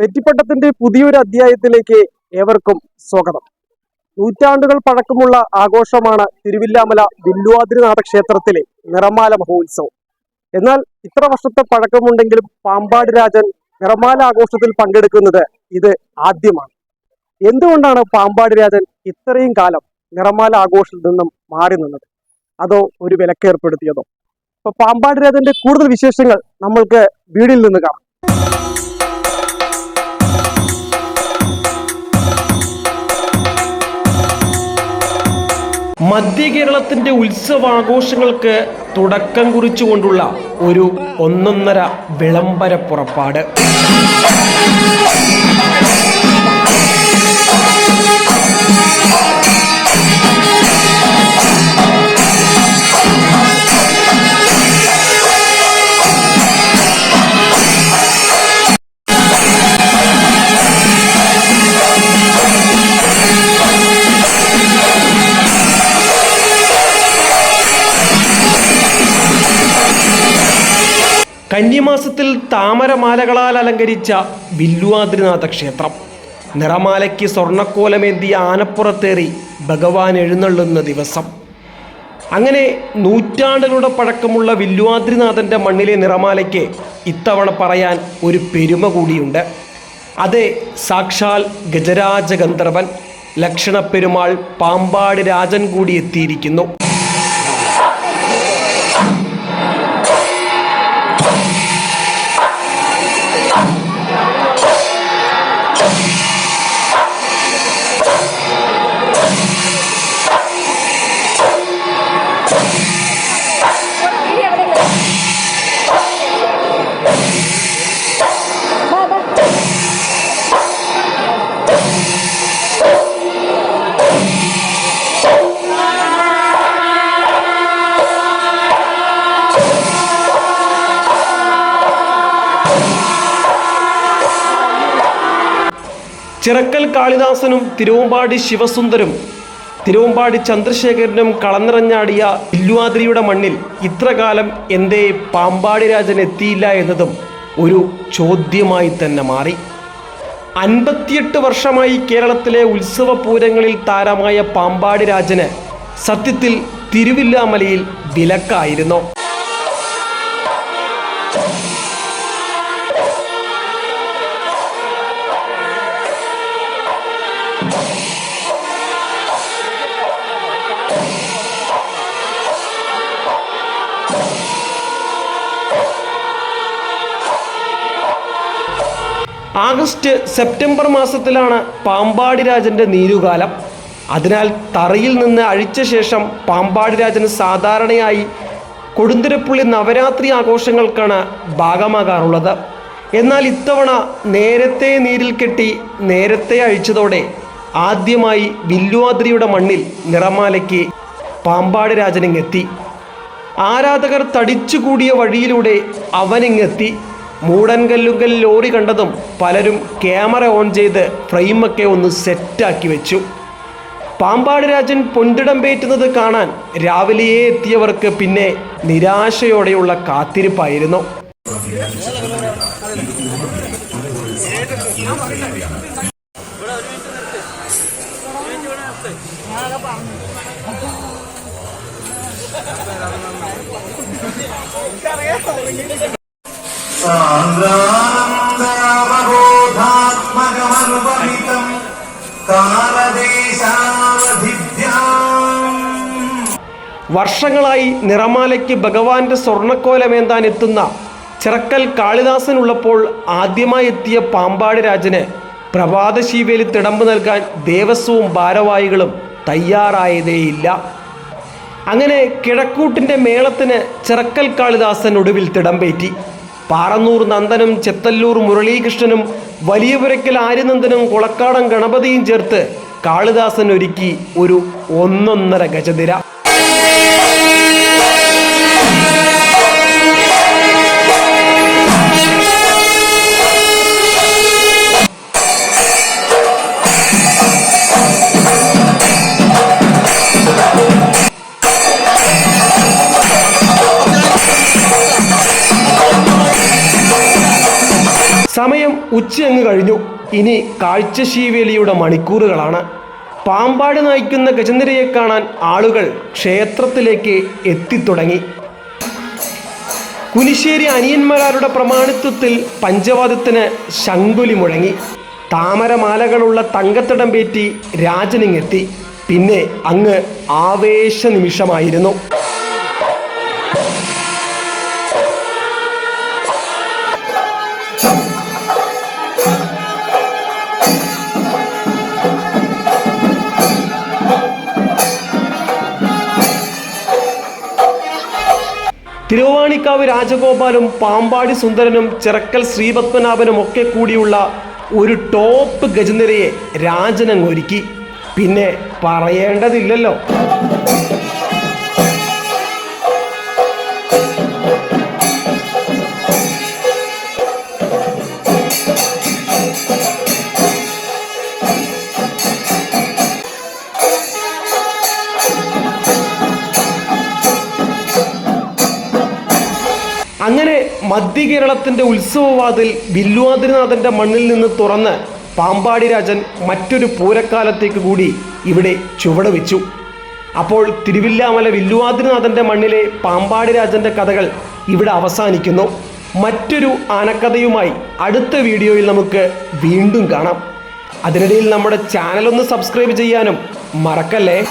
നെറ്റിപ്പട്ടത്തിന്റെ പുതിയൊരു അധ്യായത്തിലേക്ക് ഏവർക്കും സ്വാഗതം. നൂറ്റാണ്ടുകൾ പഴക്കമുള്ള ആഘോഷമാണ് തിരുവില്ലാമല വില്ലുവാതിരിനാഥ ക്ഷേത്രത്തിലെ നിറമാല മഹോത്സവം. എന്നാൽ ഇത്ര വർഷത്തെ പഴക്കമുണ്ടെങ്കിലും പാമ്പാടി രാജൻ നിറമാല ആഘോഷത്തിൽ പങ്കെടുക്കുന്നത് ഇത് ആദ്യമാണ്. എന്തുകൊണ്ടാണ് പാമ്പാടി രാജൻ ഇത്രയും കാലം നിറമാല ആഘോഷത്തിൽ നിന്നും മാറി നിന്നത്? അതോ ഒരു വിലക്കേർപ്പെടുത്തിയതോ അപ്പൊ പാമ്പാടി രാജന്റെ കൂടുതൽ വിശേഷങ്ങൾ നമ്മൾക്ക് വീടിൽ നിന്ന് കാണാം. മധ്യ കേരളത്തിന്റെ ഉത്സവാഘോഷങ്ങൾക്ക് തുടക്കം കുറിച്ചുകൊണ്ടുള്ള ഒരു ഒന്നൊന്നര വിളംബര പുറപ്പാട്. കന്നിമാസത്തിൽ താമരമാലകളാൽ അലങ്കരിച്ച വില്ലുവാദ്രിനാഥ ക്ഷേത്രം നിറമാലയ്ക്ക് സ്വർണക്കോലമേന്തിയ ആനപ്പുറത്തേറി ഭഗവാൻ എഴുന്നള്ളുന്ന ദിവസം. അങ്ങനെ നൂറ്റാണ്ടുകളുടെ പഴക്കമുള്ള വില്ലുവാദ്രിനാഥന്റെ മണ്ണിലെ നിറമാലയ്ക്ക് ഇത്തവണ പറയാൻ ഒരു പെരുമ കൂടിയുണ്ട്. അതെ സാക്ഷാൽ ഗജരാജ ഗന്ധർവൻ ലക്ഷണപ്പെരുമാൾ പാമ്പാട് രാജൻ കൂടി എത്തിയിരിക്കുന്നു. ചിറക്കൽ കാളിദാസനും തിരുവമ്പാടി ശിവസുന്ദരും തിരുവമ്പാടി ചന്ദ്രശേഖരനും കളനിറഞ്ഞാടിയ ഇല്ലുവാതിരിയുടെ മണ്ണിൽ ഇത്രകാലം എന്തേ പാമ്പാടി രാജൻ എത്തിയില്ല എന്നതും ഒരു ചോദ്യമായി തന്നെ മാറി. അൻപത്തിയെട്ട് വർഷമായി കേരളത്തിലെ ഉത്സവ പൂരങ്ങളിൽ താരമായ പാമ്പാടി രാജന് സത്യത്തിൽ തിരുവില്ലാമലയിൽ വിലക്കായിരുന്നു. ആഗസ്റ്റ് സെപ്റ്റംബർ മാസത്തിലാണ് പാമ്പാടി രാജന്റെ നീരുകാലം. അതിനാൽ തറയിൽ നിന്ന് അഴിച്ച ശേഷം പാമ്പാടി രാജന് സാധാരണയായി കൊടുന്തിരപ്പുള്ളി നവരാത്രി ആഘോഷങ്ങൾക്കാണ് ഭാഗമാകാറുള്ളത്. എന്നാൽ ഇത്തവണ നേരത്തെ നീരിൽ കെട്ടി നേരത്തെ അഴിച്ചതോടെ ആദ്യമായി വില്ലുവാദ്രിയുടെ മണ്ണിൽ നിറമാലയ്ക്ക് പാമ്പാട് രാജനിങ്ങെത്തി. ആരാധകർ തടിച്ചുകൂടിയ വഴിയിലൂടെ അവനിങ്ങെത്തി. മൂടൻകല്ലുങ്കൽ ലോറി കണ്ടതും പലരും ക്യാമറ ഓൺ ചെയ്ത് ഫ്രെയിമൊക്കെ ഒന്ന് സെറ്റാക്കി വെച്ചു. പാമ്പാട് രാജൻ പൊന്തിടം പേറ്റുന്നത് കാണാൻ രാവിലെയേ എത്തിയവർക്ക് പിന്നെ നിരാശയോടെയുള്ള കാത്തിരിപ്പായിരുന്നു. സാന്ദ്രാനന്ദാവബോധാത്മകമനുപമിതം കാലദേശാവധിഭ്യാം വർഷങ്ങളായി നിറമാലയ്ക്ക് ഭഗവാന്റെ സ്വർണക്കോലമേന്താൻ എത്തുന്ന ചിറക്കൽ കാളിദാസൻ ഉള്ളപ്പോൾ ആദ്യമായി എത്തിയ പാമ്പാടി രാജന് പ്രഭാതശീവേലി തിടമ്പ് നൽകാൻ ദേവസ്വവും ഭാരവാഹികളും തയ്യാറായതേയില്ല. അങ്ങനെ കിഴക്കൂട്ടിന്റെ മേളത്തിന് ചിറക്കൽ കാളിദാസൻ ഒടുവിൽ തിടമ്പേറ്റി. പാറന്നൂർ നന്ദനും ചെത്തല്ലൂർ മുരളീകൃഷ്ണനും വലിയപുരയ്ക്കൽ ആര്യനന്ദനും കുളക്കാടൻ ഗണപതിയും ചേർത്ത് കാളിദാസൻ ഒരുക്കി ഒരു ഒന്നൊന്നര ഗജനിര. ഉച്ചയങ്ങ് കഴിഞ്ഞു. ഇനി കാഴ്ചശീവേലിയുടെ മണിക്കൂറുകളാണ്. പാമ്പാട് നയിക്കുന്ന ഗജനിരയെ കാണാൻ ആളുകൾ ക്ഷേത്രത്തിലേക്ക് എത്തിത്തുടങ്ങി. കുനിശ്ശേരി അനിയന്മാരുടെ പ്രമാണിത്വത്തിൽ പഞ്ചവാദത്തിന് ശങ്കുലി മുഴങ്ങി. താമരമാലകളുള്ള തങ്കത്തടം പേറ്റി രാജനിങ്ങെത്തി. പിന്നെ അങ്ങ് ആവേശ നിമിഷമായിരുന്നു തിരുവാണിക്കാവ് രാജഗോപാലും പാമ്പാടി സുന്ദരനും ചിറക്കൽ ശ്രീപത്മനാഭനും ഒക്കെ കൂടിയുള്ള ഒരു ടോപ്പ് ഗജനിരയെ രാജനങ്ങൊരുക്കി. പിന്നെ പറയേണ്ടതില്ലല്ലോ. മധ്യ കേരളത്തിന്റെ ഉത്സവവാതിൽ വില്ലുവാതിരിനാഥന്റെ മണ്ണിൽ നിന്ന് തുറന്ന് പാമ്പാടി രാജൻ മറ്റൊരു പൂരക്കാലത്തേക്ക് കൂടി ഇവിടെ ചുവട് വെച്ചു. അപ്പോൾ തിരുവില്ലാമല വില്ലുവാതിരിനാഥന്റെ മണ്ണിലെ പാമ്പാടി രാജന്റെ കഥകൾ ഇവിടെ അവസാനിക്കുന്നു. മറ്റൊരു ആനക്കഥയുമായി അടുത്ത വീഡിയോയിൽ നമുക്ക് വീണ്ടും കാണാം. അതിനിടയിൽ നമ്മുടെ ചാനലൊന്ന് സബ്സ്ക്രൈബ് ചെയ്യാനും മറക്കല്ലേ?